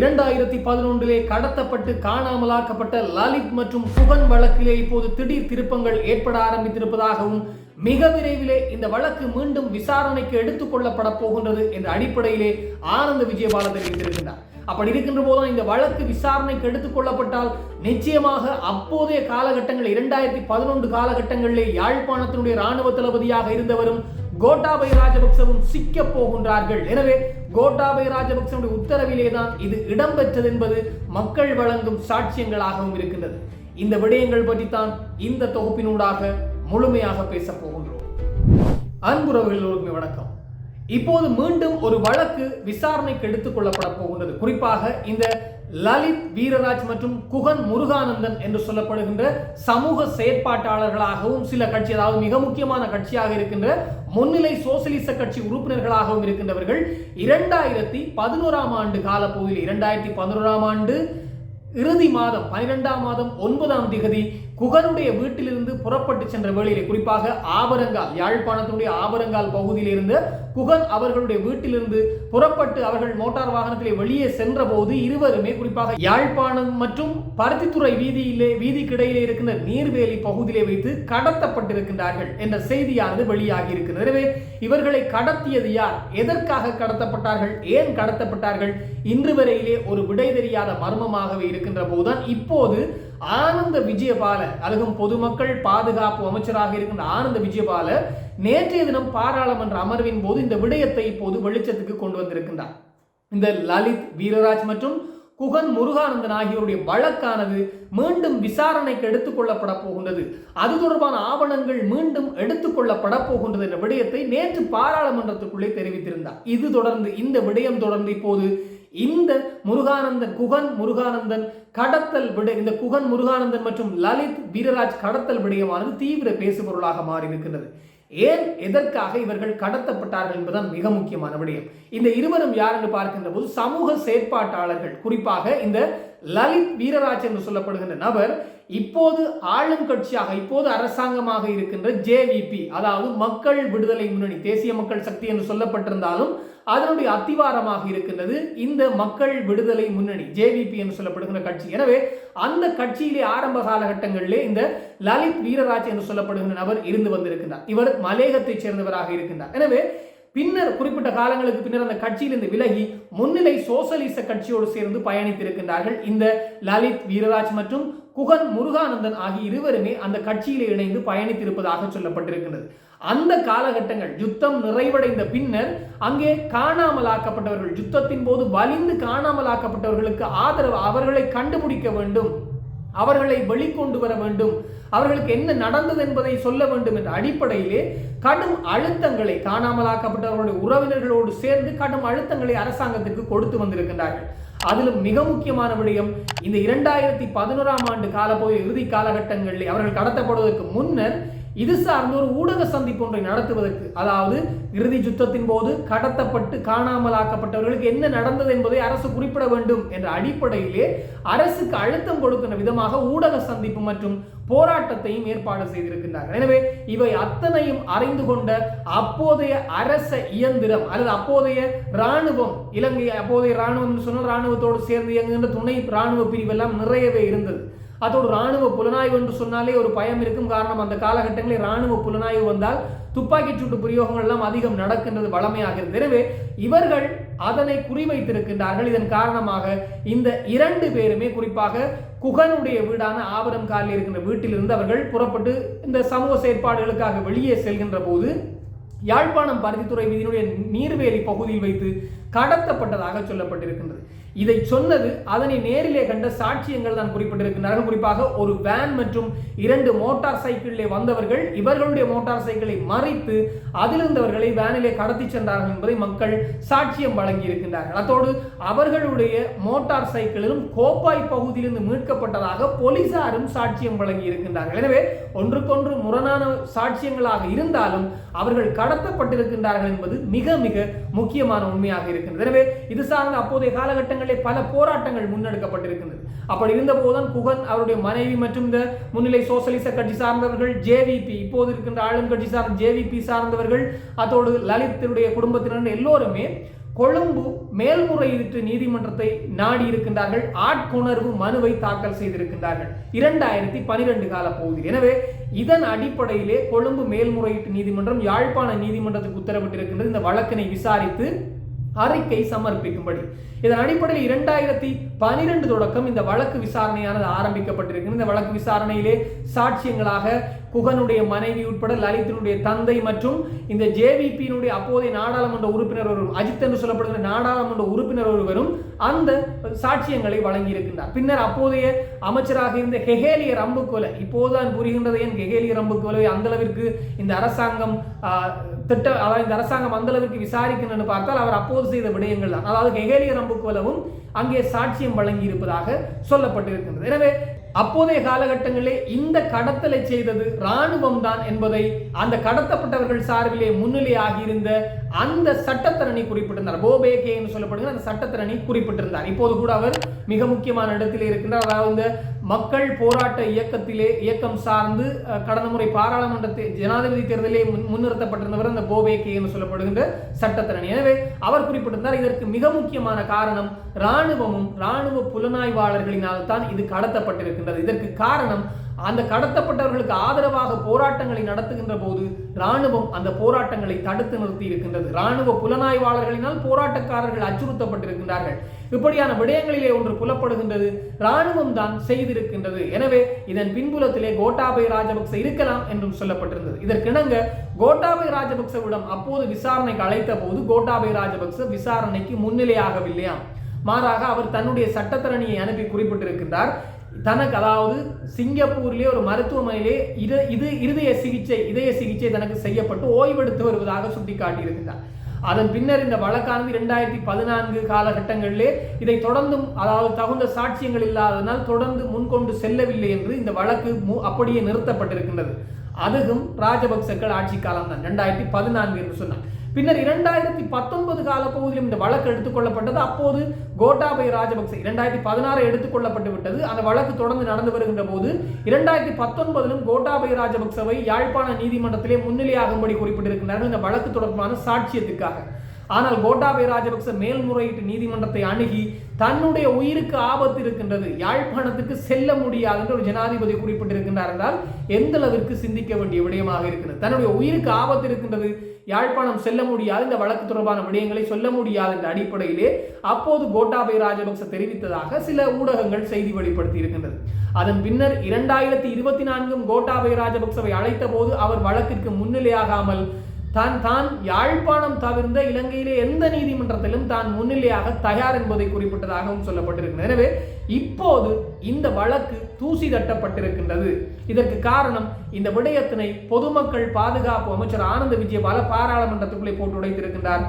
இரண்டாயிரத்தி பதினொன்றிலே கடத்தப்பட்டு காணாமலாக்கப்பட்ட லலித் மற்றும் புகன் வழக்கிலே இப்போது திடீர் திருப்பங்கள் ஏற்பட ஆரம்பித்திருப்பதாகவும் மிக விரைவிலே இந்த வழக்கு மீண்டும் விசாரணைக்கு எடுத்துக் கொள்ளப்பட போகின்றது என்ற அடிப்படையிலே ஆனந்த விஜயபால தெரிவித்திருக்கின்றார். அப்படி இருக்கின்ற போதும் இந்த வழக்கு விசாரணைக்கு எடுத்துக் கொள்ளப்பட்டால் நிச்சயமாக அப்போதைய காலகட்டங்கள் இரண்டாயிரத்தி பதினொன்று காலகட்டங்களிலே யாழ்ப்பாணத்தினுடைய ராணுவ தளபதியாக இருந்தவரும் கோட்டாபய ராஜபக்சவும் சிக்க போகின்றார்கள். எனவே கோட்டாபய ராஜபக்சனுடைய உத்தரவிலே தான் இது இடம்பெற்றது என்பது மக்கள் வழங்கும் சாட்சியங்களாகவும் இருக்கின்றது. இந்த விடயங்கள் பற்றித்தான் இந்த தொகுப்பினூடாக முழுமையாக பேசப் போகின்றோம். அன்புறவர்களுக்கு வணக்கம். இப்போது மீண்டும் ஒரு வழக்கு விசாரணைக்கு எடுத்துக் கொள்ளப்பட போகின்றது. குறிப்பாக இந்த லலித் வீரராஜ் மற்றும் குகன் முருகானந்தன் என்று சொல்லப்படுகின்ற சமூக செயற்பாட்டாளர்களாகவும் சில கட்சி அதாவது மிக முக்கியமான கட்சியாக இருக்கின்ற முன்னிலை சோசியலிச கட்சி உறுப்பினர்களாகவும் இருக்கின்றவர்கள் இரண்டாயிரத்தி பதினோராம் ஆண்டு காலப்பகுதியில் இரண்டாயிரத்தி பதினோராம் ஆண்டு இறுதி மாதம் பனிரெண்டாம் மாதம் ஒன்பதாம் திகதி குகனுடைய வீட்டிலிருந்து புறப்பட்டு சென்ற வேளையிலே குறிப்பாக ஆபரங்கால் யாழ்ப்பாணத்தினுடைய ஆபரங்கால் பகுதியிலிருந்து குகன் அவர்களுடைய வீட்டிலிருந்து புறப்பட்டு அவர்கள் மோட்டார் வாகனத்திலே வெளியே சென்ற போது இருவருமே குறிப்பாக யாழ்ப்பாணம் மற்றும் பருத்தித்துறை வீதியிலே வீதிக்கிடையிலே இருக்கின்ற நீர்வேலி பகுதியிலே வைத்து கடத்தப்பட்டிருக்கின்றார்கள் என்ற செய்தியானது வெளியாகி இருக்கிறது எனவே இவர்களை கடத்தியது யார்? எதற்காக கடத்தப்பட்டார்கள்? ஏன் கடத்தப்பட்டார்கள்? இன்று வரையிலே ஒரு விடை தெரியாத மர்மமாகவே இருக்கின்ற போதுதான் இப்போது ஆனந்த விஜயபால அதுவும் பொதுமக்கள் பாதுகாப்பு அமைச்சராக இருக்கின்ற ஆனந்த விஜயபால நேற்றைய தினம் பாராளுமன்ற அமர்வின் போது இந்த விடயத்தை இப்போது வெளிச்சத்துக்கு கொண்டு வந்திருக்கின்றார். இந்த லலித் வீரராஜ் மற்றும் குகன் முருகானந்தன் ஆகியோருடைய வழக்கானது மீண்டும் விசாரணைக்கு எடுத்துக்கொள்ளப்பட போகின்றது. அது தொடர்பான ஆவணங்கள் மீண்டும் எடுத்துக்கொள்ளப்பட போகின்றது என்ற விடயத்தை நேற்று பாராளுமன்றத்துக்குள்ளே தெரிவித்திருந்தார். இது தொடர்ந்து இந்த விடயம் தொடர்ந்து இப்போது இந்த முருகானந்தன் குகன் முருகானந்தன் கடத்தல் விட இந்த குகன் முருகானந்தன் மற்றும் லலித் வீரராஜ் கடத்தல் விடயமானது தீவிர பேசுபொருளாக மாறியிருக்கின்றது. ஏன் எதற்காக இவர்கள் கடத்தப்பட்டார்கள் என்பதுதான் மிக முக்கியமான விடயம். இந்த இருவரும் யார் என்று பார்க்கின்ற போது சமூக செயற்பாட்டாளர்கள். குறிப்பாக இந்த லலித் வீரராஜ் என்று சொல்லப்படுகின்ற நபர் இப்போது ஆளும் கட்சியாக இப்போது அரசாங்கமாக இருக்கின்ற ஜேவிபி அதாவது மக்கள் விடுதலை முன்னணி தேசிய மக்கள் சக்தி என்று சொல்லப்பட்டிருந்தாலும் அதனுடைய அத்திவாரமாக இருக்கின்றது இந்த மக்கள் விடுதலை முன்னணி ஜேவிபி என்று சொல்லப்படுகின்ற கட்சி. எனவே அந்த கட்சியிலே ஆரம்ப காலகட்டங்களிலே இந்த லலித் வீரராஜ் என்று சொல்லப்படுகின்ற நபர் இருந்து வந்திருக்கின்றார். இவர் மலேகத்தைச் சேர்ந்தவராக இருக்கின்றார். எனவே பின்னர் குறிப்பிட்ட காலங்களுக்கு பின்னர் அந்த கட்சியிலிருந்து விலகி முன்னிலை சோசலிச கட்சியோடு சேர்ந்து பயணித்திருக்கின்றார்கள் இந்த லலித் வீரராஜ் மற்றும் குகன் முருகானந்தன் ஆகிய இருவருமே அந்த கட்சியிலே இணைந்து பயணித்திருப்பதாக சொல்லப்பட்டிருக்கின்றது. அந்த காலகட்டங்கள் யுத்தம் நிறைவடைந்த பின்னர் அங்கே காணாமலாக்கப்பட்டவர்கள் யுத்தத்தின் போது வலிந்து காணாமலாக்கப்பட்டவர்களுக்கு ஆதரவு அவர்களை கண்டுபிடிக்க வேண்டும். அவர்களை வெளிக்கொண்டு வர வேண்டும். அவர்களுக்கு என்ன நடந்தது என்பதை சொல்ல வேண்டும் என்ற அடிப்படையிலே கடும் அழுத்தங்களை காணாமலாக்கப்பட்டவர்களுடைய உறவினர்களோடு சேர்ந்து கடும் அழுத்தங்களை அரசாங்கத்திற்கு கொடுத்து வந்திருக்கின்றார்கள். அதிலும் மிக முக்கியமான விடயம் இந்த இரண்டாயிரத்தி பதினோராம் ஆண்டு காலப்போய இறுதி காலகட்டங்களில் அவர்கள் கடத்தப்படுவதற்கு முன்னர் இது சார்ந்த ஒரு ஊடக சந்திப்பு ஒன்றை நடத்துவதற்கு அதாவது இறுதி யுத்தத்தின் போது கடத்தப்பட்டு காணாமலாக்கப்பட்டவர்களுக்கு என்ன நடந்தது என்பதை அரசு குறிப்பிட வேண்டும் என்ற அடிப்படையிலே அரசுக்கு அழுத்தம் கொடுக்கின்ற விதமாக ஊடக சந்திப்பு மற்றும் போராட்டத்தையும் ஏற்பாடு செய்திருக்கின்றார்கள். எனவே இவை அத்தனையும் அறிந்து கொண்ட அப்போதைய அரச இயந்திரம் அல்லது அப்போதைய இராணுவம் இலங்கை அப்போதைய இராணுவம் சொன்னால் இராணுவத்தோடு சேர்ந்து இயங்குகின்ற துணை இராணுவ பிரிவெல்லாம் நிறையவே இருந்தது. அதோடு ராணுவ புலனாய்வு என்று சொன்னாலே ஒரு பயம் இருக்கும். காரணம் அந்த காலகட்டங்களில் ராணுவ புலனாய்வு வந்தால் துப்பாக்கி சூட்டு பிரயோகங்கள் எல்லாம் அதிகம் நடக்கின்றது வளமையாகிறது எனவே இவர்கள் அதனை குறிவைத்திருக்கின்றார்கள். இதன் காரணமாக இந்த இரண்டு பேருமே குறிப்பாக குகனுடைய வீடான ஆபரம் காலில் இருக்கின்ற வீட்டிலிருந்து அவர்கள் புறப்பட்டு இந்த சமூக செயற்பாடுகளுக்காக வெளியே செல்கின்ற போது யாழ்ப்பாணம் பருத்தித்துறை வீதியினுடைய நீர்வேலி பகுதியில் வைத்து கடத்தப்பட்டதாக சொல்லப்பட்டிருக்கின்றது. இதை சொன்னது அதனை நேரிலே கண்ட சாட்சியங்கள் தான் குறிப்பிட்டிருக்கிறார்கள் குறிப்பாக ஒரு வேன் மற்றும் இரண்டு மோட்டார் சைக்கிளிலே வந்தவர்கள் இவர்களுடைய மோட்டார் சைக்கிளை மறைத்து அதிலிருந்தவர்களை வேனிலே கடத்தி சென்றார்கள் என்பதை மக்கள் சாட்சியம் வழங்கி இருக்கின்றார்கள். அத்தோடு அவர்களுடைய மோட்டார் சைக்கிளிலும் கோப்பாய் பகுதியிலிருந்து மீட்கப்பட்டதாக போலீசாரும் சாட்சியம் வழங்கி இருக்கின்றார்கள். எனவே ஒன்றுக்கொன்று முரணான சாட்சியங்களாக இருந்தாலும் அவர்கள் கடத்தப்பட்டிருக்கின்றார்கள் என்பது மிக மிக முக்கியமான உண்மையாக இருக்கின்றது. எனவே இது சார்ந்த அப்போதைய காலகட்டங்களிலே பல போராட்டங்கள் முன்னெடுக்கப்பட்டிருக்கின்றது. அப்படி இருந்த போதுதான் குகன் அவருடைய மனைவி மற்றும் இந்த முன்னிலை சோசலிச கட்சி சார்ந்தவர்கள் ஜேவிபி இப்போது இருக்கின்ற ஆளும் கட்சி சார்ந்த ஜேவிபி சார்ந்தவர்கள் அதோடு லலித்தினுடைய குடும்பத்தினர் எல்லோருமே கொழும்பு மேல்முறையீட்டு நீதிமன்றத்தை நாடி இருக்கின்றார்கள். ஆட்கொணர்வு மனுவை தாக்கல் செய்திருக்கின்றார்கள். இரண்டாயிரத்தி பனிரெண்டு கால பகுதியில். எனவே இதன் அடிப்படையிலே கொழும்பு மேல்முறையீட்டு நீதிமன்றம் யாழ்ப்பாண நீதிமன்றத்துக்கு உத்தரவிட்டிருக்கின்றது. இந்த வழக்கினை விசாரித்து அறிக்கை சமர்ப்பிக்கும்படி. இதன் அடிப்படையில் இரண்டாயிரத்தி பனிரெண்டு தொடக்கம் இந்த வழக்கு விசாரணையானது ஆரம்பிக்கப்பட்டிருக்கு இந்த வழக்கு விசாரணையிலே சாட்சியங்களாக குகனுடைய மனைவி உட்பட லலித்தினுடைய தந்தை மற்றும் இந்த ஜேவிபியினுடைய அப்போதைய நாடாளுமன்ற உறுப்பினர் ஒருவரும் அஜித் என்று சொல்லப்படுகிற நாடாளுமன்ற உறுப்பினர் ஒருவரும் அந்த சாட்சியங்களை வழங்கியிருக்கின்றார். பின்னர் அப்போதைய அமைச்சராக இருந்த ஹெகேலிய ரம்புக்கொலை இப்போதுதான் புரிகின்றது ஏன் ஹெகேலிய ரம்புக்கொலை அந்த அளவிற்கு இந்த அரசாங்கம் திட்ட அதாவது இந்த அரசாங்கம் அந்த அளவிற்கு விசாரிக்கணும்னு பார்த்தால் அவர் அப்போது செய்த விடயங்கள் தான் அதாவது ஹெகேலிய புக்வலவும் அங்கே சாட்சியம் வழங்கி இருப்பதாக சொல்லப்பட்டிருக்கின்றது. எனவே அப்போதைய காலகட்டங்களிலே இந்த கடத்தலை செய்தது இராணுவம் தான் என்பதை அந்த கடத்தப்பட்டவர்கள் சார்பிலே முன்னிலை ஆகியிருந்த அந்த சட்டத்தரணி குறிப்பிட்டிருந்தார். போபேகே என்று சொல்லப்படுகிற அந்த சட்டத்தரணி குறிப்பிட்டிருந்தார். இப்போது கூட அவர் மிக முக்கியமான இடத்திலே இருக்கின்றார். அதாவது மக்கள் போராட்ட இயக்கத்திலே இயக்கம் சார்ந்து கடந்த முறை பாராளுமன்ற ஜனாதிபதி தேர்தலிலே முன்னிறுத்தப்பட்டிருந்தவர் அந்த போபேகே என்று சொல்லப்படுகின்ற சட்டத்திறன் எனவே அவர் குறிப்பிட்டிருந்தார் இதற்கு மிக முக்கியமான காரணம் இராணுவமும் இராணுவ புலனாய்வாளர்களினால் தான் இது கடத்தப்பட்டிருக்கின்றது. இதற்கு காரணம் அந்த கடத்தப்பட்டவர்களுக்கு ஆதரவாக போராட்டங்களை நடத்துகின்ற போது ராணுவம் அந்த போராட்டங்களை தடுத்து நிறுத்தி இருக்கின்றது. ராணுவ புலனாய்வாளர்களினால் போராட்டக்காரர்கள் அச்சுறுத்தப்பட்டிருக்கின்றார்கள். இப்படியான விடயங்களிலே ஒன்று புலப்படுகின்றது. இராணுவம் தான் செய்திருக்கின்றது. எனவே இதன் பின்புலத்திலே கோட்டாபய ராஜபக்ச இருக்கலாம் என்றும் சொல்லப்பட்டிருந்தது. இதற்கிணங்க கோட்டாபய ராஜபக்சவிடம் அப்போது விசாரணைக்கு அழைத்த போது கோட்டாபய ராஜபக்ச விசாரணைக்கு முன்னிலையாகவில்லையாம். மாறாக அவர் தன்னுடைய சட்டத்தரணியை அனுப்பி குறிப்பிட்டிருக்கின்றார். தனக்கு அதாவது சிங்கப்பூர்லேயே ஒரு மருத்துவமனையிலே இது இது இருதய சிகிச்சை இதய சிகிச்சை தனக்கு செய்யப்பட்டு ஓய்வெடுத்து வருவதாக சுட்டிக்காட்டியிருக்கிறார் அதன் பின்னர் இந்த வழக்கானது இரண்டாயிரத்தி பதினான்கு காலகட்டங்களிலே இதை தொடர்ந்தும் அதாவது தகுந்த சாட்சியங்கள் இல்லாததனால் தொடர்ந்து முன்கொண்டு செல்லவில்லை என்று இந்த வழக்கு அப்படியே நிறுத்தப்பட்டிருக்கின்றது. அதுவும் ராஜபக்சக்கள் ஆட்சி காலம் தான் ரெண்டாயிரத்தி பதினான்கு என்று சொன்னார். பின்னர் இரண்டாயிரத்தி பத்தொன்பது கால பகுதியிலும் இந்த வழக்கு எடுத்துக்கொள்ளப்பட்டது. அப்போது கோட்டாபய ராஜபக்சே இரண்டாயிரத்தி பதினாறு எடுத்துக்கொள்ளப்பட்டு விட்டது. அந்த வழக்கு தொடர்ந்து நடந்து வருகின்ற போது இரண்டாயிரத்தி பத்தொன்பதிலும் கோட்டாபய ராஜபக்சவை யாழ்ப்பாண நீதிமன்றத்திலே முன்னிலையாகும்படி குறிப்பிட்டிருக்கிறார்கள் இந்த வழக்கு தொடர்பான சாட்சியத்துக்காக. ஆனால் கோட்டாபய ராஜபக்ச மேல்முறையீட்டு நீதிமன்றத்தை அணுகி தன்னுடைய உயிருக்கு ஆபத்து இருக்கின்றது. யாழ்ப்பாணத்துக்கு செல்ல முடியாது என்று ஒரு ஜனாதிபதி குறிப்பிட்டிருக்கின்றார் என்றால் எந்த அளவிற்கு சிந்திக்க வேண்டிய விடயமாக இருக்கிறது? தன்னுடைய உயிருக்கு ஆபத்து இருக்கின்றது யாழ்ப்பாணம் செல்ல முடியாது இந்த வழக்கு தொடர்பான விடயங்களை சொல்ல முடியாது என்ற அடிப்படையிலே அப்போது கோட்டாபய ராஜபக்ச தெரிவித்ததாக சில ஊடகங்கள் செய்தி வெளிப்படுத்தி இருக்கின்றது. அதன் பின்னர் இரண்டாயிரத்தி இருபத்தி நான்கும் கோட்டாபய ராஜபக்சவை அழைத்த போது அவர் வழக்கிற்கு முன்னிலையாகாமல் தான் தான் யாழ்ப்பாணம் தவிர்ந்த இலங்கையிலே எந்த நீதிமன்றத்திலும் தான் முன்னிலையாக தயார் என்பதை குறிப்பிட்டதாகவும் சொல்லப்பட்டிருக்கிறது. எனவே இப்போது இந்த வழக்கு தூசி தட்டப்பட்டிருக்கின்றது. இதற்கு காரணம் இந்த விடயத்தினை பொதுமக்கள் பாதுகாப்பு அமைச்சர் ஆனந்த விஜயபால பாராளுமன்றத்துக்குள்ளே போட்டு உடைத்திருக்கின்றார்.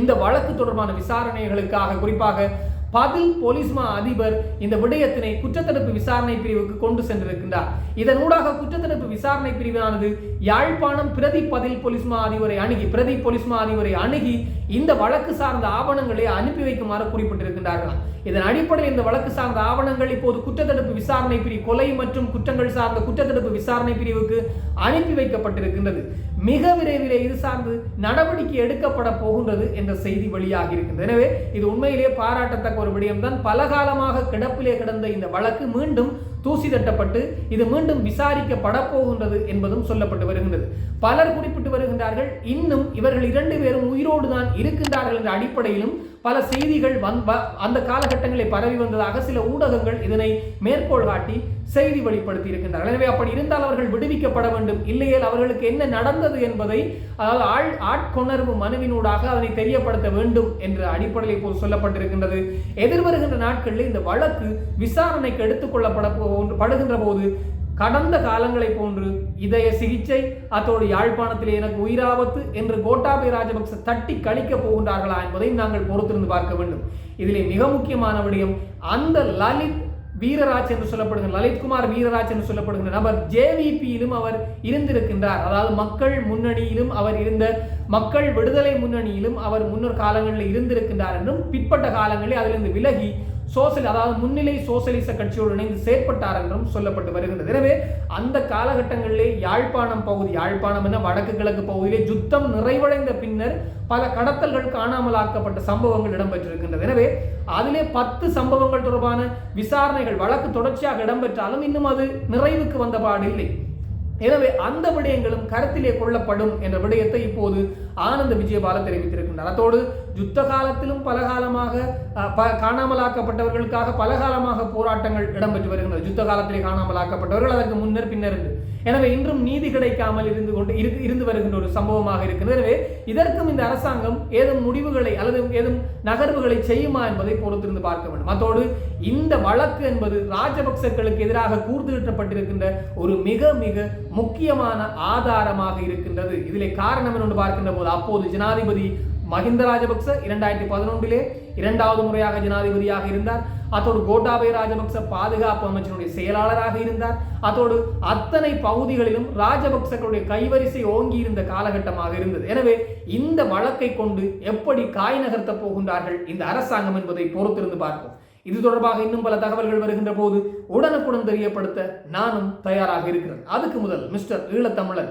இந்த வழக்கு தொடர்பான விசாரணைகளுக்காக குறிப்பாக பதில் போலீஸ்மா அதிபர் இந்த விடயத்தினை குற்றத்தடுப்பு விசாரணை பிரிவுக்கு கொண்டு சென்றிருக்கின்றார். இதனூடாக குற்றத்தடுப்பு விசாரணை பிரிவானது யாழ்ப்பாணம் பிரதி பதில் போலீஸ்மா அதிபரை அணுகி பிரதி போலீஸ்மா அதிபரை அணுகி இந்த வழக்கு சார்ந்த ஆவணங்களை அனுப்பி வைக்குமாறு குறிப்பிட்டிருக்கின்றார்களாம் இதன் அடிப்படையில் இந்த வழக்கு சார்ந்த ஆவணங்கள் இப்போது குற்றத்தடுப்பு விசாரணை பிரிவு கொலை மற்றும் குற்றங்கள் சார்ந்த குற்றத்தடுப்பு விசாரணை பிரிவுக்கு அனுப்பி வைக்கப்பட்டிருக்கின்றது. மிக விரைவில் இது சார்ந்து நடவடிக்கை எடுக்கப்பட போகின்றது என்ற செய்தி வெளியாகி இருக்கின்றது. எனவே இது உண்மையிலேயே பாராட்டத்தக்க ஒரு விடயம்தான். பல காலமாக கிடப்பிலே கிடந்த இந்த வழக்கு மீண்டும் தூசி தட்டப்பட்டு இது மீண்டும் விசாரிக்கப்பட போகின்றது என்பதும் சொல்லப்பட்டு வருகின்றது. பலர் குறிப்பிட்டு வருகின்றார்கள் இன்னும் இவர்கள் இரண்டு பேரும் உயிரோடு தான் இருக்கின்றார்கள் என்ற அடிப்படையிலும் பல செய்திகள் வந் அந்த காலகட்டங்களில் பரவி வந்ததாக சில ஊடகங்கள் இதனை மேற்கோள் காட்டி செய்தி வெளிப்படுத்தி இருக்கின்றனர் எனவே அப்படி இருந்தால் அவர்கள் விடுவிக்கப்பட வேண்டும். இல்லையேல் அவர்களுக்கு என்ன நடந்தது என்பதை அதாவது ஆள் ஆட்கொணர்வு மனுவினூடாக அதனை தெரியப்படுத்த வேண்டும் என்ற அடிப்படையில் இப்போது சொல்லப்பட்டிருக்கின்றது. எதிர்வருகின்ற நாட்களில் இந்த வழக்கு விசாரணைக்கு எடுத்துக்கொள்ளப்பட படுகின்ற போது கடந்த காலங்களை போன்று இதய சிகிச்சை அத்தோடு யாழ்ப்பாணத்தில் எனக்கு உயிராபத்து என்று கோட்டாபய ராஜபக்ச தட்டி கழிக்க போகின்றார்களா என்பதையும் நாங்கள் பொறுத்திருந்து பார்க்க வேண்டும். இதிலே மிக முக்கியமான விடயம் அந்த லலித் வீரராஜ் என்று சொல்லப்படுகிற லலித்குமார் வீரராஜ் என்று சொல்லப்படுகிற நபர் ஜேவிபியிலும் அவர் இருந்திருக்கின்றார். அதாவது மக்கள் முன்னணியிலும் அவர் இருந்த மக்கள் விடுதலை முன்னணியிலும் அவர் முன்னொரு காலங்களில் இருந்திருக்கின்றார் என்றும் பிற்பட்ட காலங்களில் அதிலிருந்து விலகி சோசியல் அதாவது முன்னிலை சோசலிச கட்சியோடு இணைந்து செயற்பட்டார் என்றும் சொல்லப்பட்டு வருகின்றது. எனவே அந்த காலகட்டங்களிலே யாழ்ப்பாணம் பகுதி யாழ்ப்பாணம் என வடக்கு கிழக்கு பகுதியிலே யுத்தம் நிறைவடைந்த பின்னர் பல கடத்தல்கள் காணாமலாக்கப்பட்ட சம்பவங்கள் இடம்பெற்றிருக்கின்றது. எனவே அதிலே பத்து சம்பவங்கள் தொடர்பான விசாரணைகள் வழக்கு தொடர்ச்சியாக இடம்பெற்றாலும் இன்னும் அது நிறைவுக்கு வந்த இல்லை. எனவே அந்த விடயங்களும் கருத்திலே கொள்ளப்படும் என்ற விடயத்தை இப்போது ஆனந்த விஜயபால தெரிவித்திருக்கின்றார். அதோடு யுத்த காலத்திலும் பல காலமாக காணாமலாக்கப்பட்டவர்களுக்காக பல காலமாக போராட்டங்கள் இடம்பெற்று வருகின்றன. யுத்த காலத்திலே காணாமலாக்கப்பட்டவர்கள் அதற்கு முன்னர் பின்னர் எனவே இன்றும் நீதி கிடைக்காமல் இருந்து கொண்டு இரு- இருந்து வருகின்ற ஒரு சம்பவமாக இருக்கிறது. எனவே இதற்கும் இந்த அரசாங்கம் ஏதும் முடிவுகளை அல்லது ஏதும் நகர்வுகளை செய்யுமா என்பதை பொறுத்திருந்து பார்க்க வேண்டும். அதோடு இந்த வழக்கு என்பது ராஜபக்சர்களுக்கு எதிராக கூர்ந்துவிட்டப்பட்டிருக்கின்ற ஒரு மிக மிக முக்கியமான ஆதாரமாக இருக்கின்றது. இதிலே காரணம் என்று பார்க்கின்ற போது அப்போது ஜனாதிபதி மஹிந்த ராஜபக்ச இரண்டாயிரத்தி பதினொன்றிலே இரண்டாவது முறையாக ஜனாதிபதியாக இருந்தார். அத்தோடு கோட்டாபய ராஜபக்ச பாதுகாப்பு அமைச்சருடைய செயலாளராக இருந்தார். அத்தோடு அத்தனை பகுதிகளிலும் ராஜபக்சர்களுடைய கைவரிசை ஓங்கி இருந்த காலகட்டமாக இருந்தது. எனவே இந்த வழக்கை கொண்டு எப்படி காய் நகர்த்தப் போகின்றார்கள் இந்த அரசாங்கம் என்பதை பொறுத்திருந்து பார்ப்போம். இது தொடர்பாக இன்னும் பல தகவல்கள் வருகின்ற போது உடனுக்குடன் தெரியப்படுத்த நானும் தயாராக இருக்கிறேன். அதுக்கு முதல் மிஸ்டர் ஈழத்தமிழன்